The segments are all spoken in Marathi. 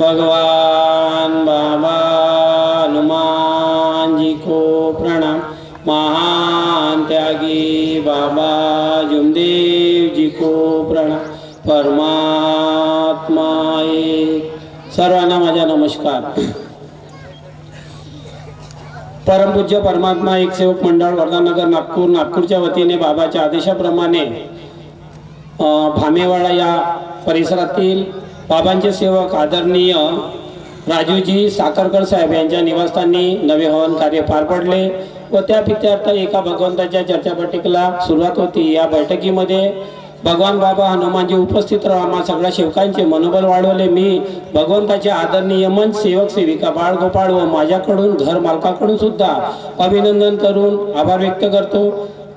भगवान बाबा हनुमान जी को प्रणाम महान त्यागी बाबा जुमदेव जी को प्रणाम परमात्मा एक सर्वांना माझा नमस्कार. परमपूज्य परमात्मा एक सेवक मंडळ वर्धानगर नागपूर नागपूरच्या वतीने बाबाच्या आदेशाप्रमाणे भामेवाडा या परिसरातील बाबांचे सेवक आदरणीय राजूजी साखरकर साहेब यांच्या निवासस्थानी नवे हवन कार्य पार पडले व त्या प्रित्यर्थ एका भगवंताच्या चर्चा बैठकीला सुरुवात होती. या बैठकीमध्ये भगवान बाबा हनुमानजी उपस्थित राहा सगळ्या सेवकांचे मनोबल वाढवले. मी भगवंताचे आदरणीय मन सेवक सेविका बाळगोपाळ व माझ्याकडून घर मालकाकडून सुद्धा अभिनंदन करून आभार व्यक्त करतो.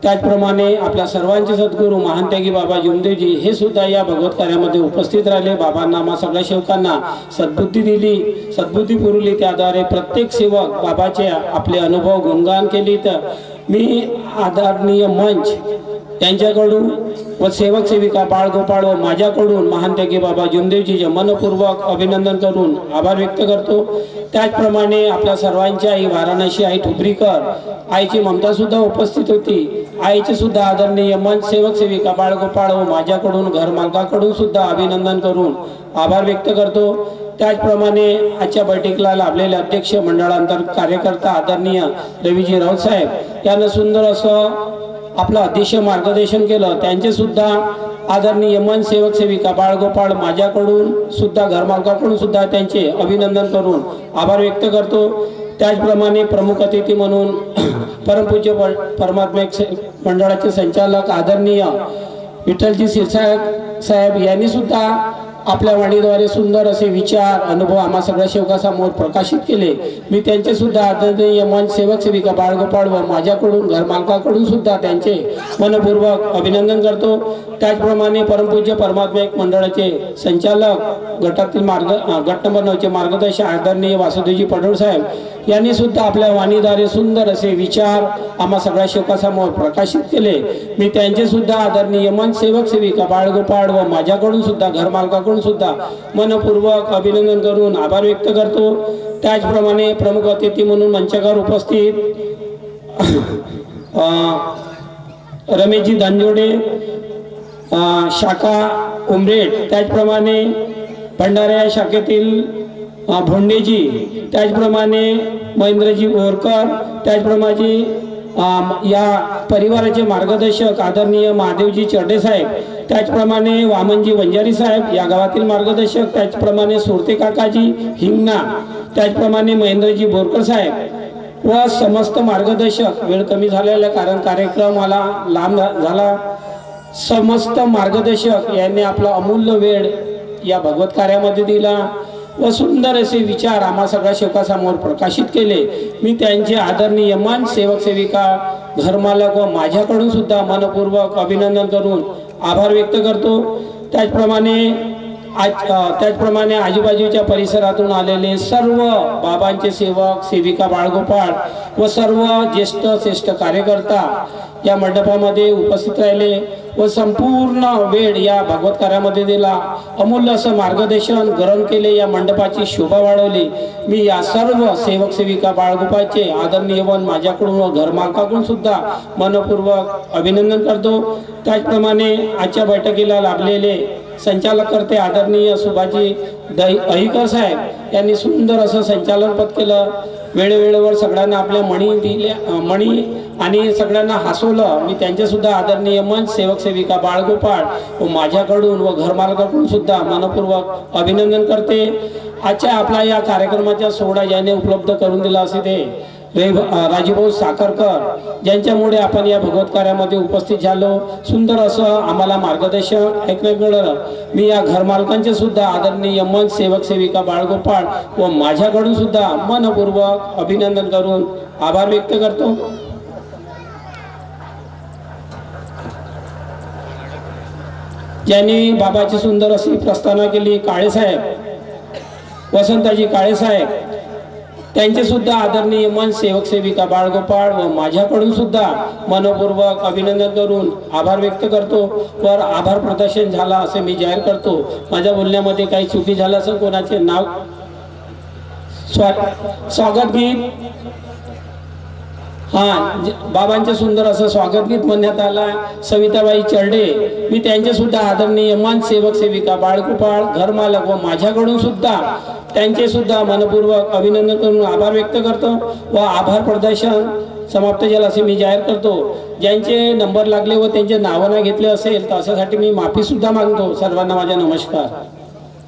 त्याचप्रमाणे आपल्या सर्वांचे सद्गुरू महानत्यागी बाबा जुमदेवजी हे सुद्धा या भगवत कार्यामध्ये उपस्थित राहिले. बाबांना मा सगळ्या सेवकांना सद्बुद्धी दिली. सद्बुद्धी पुरवली. त्याद्वारे प्रत्येक सेवक बाबाचे आपले अनुभव गुणगान केली तर मी आदरणीय मंच त्यांच्याकडून व सेवक सेविका बाळगोपाळ व माझ्याकडून महानत्यागी बाबा जुमदेवजीचे मनपूर्वक अभिनंदन करून आभार व्यक्त करतो. त्याचप्रमाणे आपल्या सर्वांची आई वाराणसी आई ठुबरीकर आईची ममता सुद्धा उपस्थित होती. आईचे सुद्धा आदरणीय मन सेवक सेविका बाळगोपाळ व माझ्याकडून घर मालकाकडून सुद्धा अभिनंदन करून आभार व्यक्त करतो. त्याचप्रमाणे आजच्या बैठकीला लाभलेले अध्यक्ष मंडळांतर्गत कार्यकर्ता आदरणीय रवीजी राऊत साहेब यांना सुंदर असं आपलं अतिशय मार्गदर्शन केलं. त्यांचे सुद्धा आदरणीय मन सेवक सेविका बाळगोपाळ माझ्याकडून सुद्धा घरमालकाकडून सुद्धा त्यांचे अभिनंदन करून आभार व्यक्त करतो. त्याचप्रमाणे प्रमुख अतिथी म्हणून परमपूज्य प- मंडळाचे संचालक आदरणीय विठ्ठलजी शिरसाहेब साहेब यांनी सुद्धा आपल्या वाणीद्वारे सुंदर असे विचार अनुभव आम्हा सगळ्या शेवकासमोर प्रकाशित केले. मी त्यांचे सुद्धा आदरणीय मन सेवक सेविका बाळगोपाळ व माझ्याकडून घरमालकाकडून सुद्धा त्यांचे मनपूर्वक अभिनंदन करतो. त्याचप्रमाणे परमपूज्य परमात्मा एक मंडळाचे संचालक गटातील मार्ग गट नंबर नऊचे मार्गदर्शक आदरणीय वासुदेवजी पडोळ साहेब यांनी सुद्धा आपल्या वाणीद्वारे सुंदर असे विचार आम्हा सगळ्या शोकासमोर प्रकाशित केले. मी त्यांचे सुद्धा आदरणीय मन सेवक सेविका बाळगोपाळ व माझ्याकडून सुद्धा घरमालकाकडून सुद्धा मनपूर्वक अभिनंदन करून आभार व्यक्त करतो. त्याचप्रमाणे प्रमुख अतिथी म्हणून मंचावर उपस्थित रमेशजी दांजोडे शाखा उमरेड. त्याचप्रमाणे भंडारा या शाखेतील भोंडेजी. त्याचप्रमाणे महेंद्रजी बोरकर त्याचप्रमाणे या परिवाराचे मार्गदर्शक आदरणीय महादेवजी चर्डे साहेब. त्याचप्रमाणे वामनजी वंजारी साहेब या गावातील मार्गदर्शक. त्याचप्रमाणे सुरते काकाजी हिंगणा. त्याचप्रमाणे महेंद्रजी बोरकर साहेब. व समस्त मार्गदर्शक. वेळ कमी झालेला कारण कार्यक्रमाला लांब झाला. समस्त मार्गदर्शक यांनी आपला अमूल्य वेळ या भगवत कार्यामध्ये दिला व सुंदर असे विचार आम्हा सगळ्या शेवकासमोर प्रकाशित केले. मी त्यांचे आदरणीय मन सेवक सेविका घरमालक व माझ्याकडून सुद्धा मनपूर्वक अभिनंदन करून आभार व्यक्त करतो. त्याचप्रमाणे आज त्याचप्रमाणे आजूबाजूच्या परिसरातून आलेले सर्व बाबांचे सेवक सेविका बाळगोपाळ व सर्व ज्येष्ठ श्रेष्ठ कार्यकर्ता या मंडपामध्ये उपस्थित राहिले. व संपूर्ण वेळ या भगवत कार्यामध्ये दिला. अमूल्य असं मार्गदर्शन ग्रहण केले या मंडपाची शोभा वाढवली. मी या सर्व सेवक सेविका बाळगोपाचे आदरणीय वन माझ्याकडून व घरमालकाकडून सुद्धा मनपूर्वक अभिनंदन करतो. त्याचप्रमाणे आजच्या बैठकीला लाभलेले संचालक करते आदरणीय सुभाजी दही अहिकर साहेब यांनी सुंदर असं संचालनपद केलं. वेळोवेळेवर सगळ्यांना आपल्या मणी दिल्या मणी आणि सगळ्यांना हसवलं. मी त्यांच्यासुद्धा आदरणीय मंच सेवक सेविका बाळगोपाळ व माझ्याकडून व घरमालकाकडून सुद्धा मनपूर्वक अभिनंदन करते. आजच्या आपला या कार्यक्रमाच्या सोहळा याने उपलब्ध करून दिला असे ते. राजीभाऊ साखरकर ज्यांच्यामुळे आपण या भगवत कार्यामध्ये उपस्थित झालो. सुंदर असं आम्हाला मार्गदर्शन ऐकण्यात मिळालं. मी या घरमालकांचे सुद्धा आदरणीय मन सेवक सेविका बाळगोपाळ व माझ्याकडून सुद्धा मनपूर्वक अभिनंदन करून आभार व्यक्त करतो. ज्यांनी बाबाची सुंदर अशी प्रस्थाना केली काळेसाहेब वसंताजी काळेसाहेब त्यांचे सुद्धा आदरणीय मन सेवक सेविका बाळगोपाळ व माझ्याकडून सुद्धा मनपूर्वक अभिनंदन करून आभार व्यक्त करतो. वर आभार प्रदर्शन झाला असे मी जाहीर करतो. माझ्या बोलण्यामध्ये काही चुकी झालं असं कोणाचे नाव? स्वा- स्वागत घेईन हा ज- बाबांचे सुंदर असं स्वागत गीत म्हणण्यात आला सविताबाई चर्डे मी त्यांचे सुद्धा आदरणीय मान सेवक सेविका बाळकुपाळ घरमालक व माझ्याकडून सुद्धा त्यांचे सुद्धा मनपूर्वक अभिनंदन करून आभार व्यक्त करतो व आभार प्रदर्शन समाप्त झालं असे मी जाहीर करतो. ज्यांचे नंबर लागले व त्यांचे नावं घेतले असेल तर अशासाठी मी माफी सुद्धा मागतो. सर्वांना माझा नमस्कार.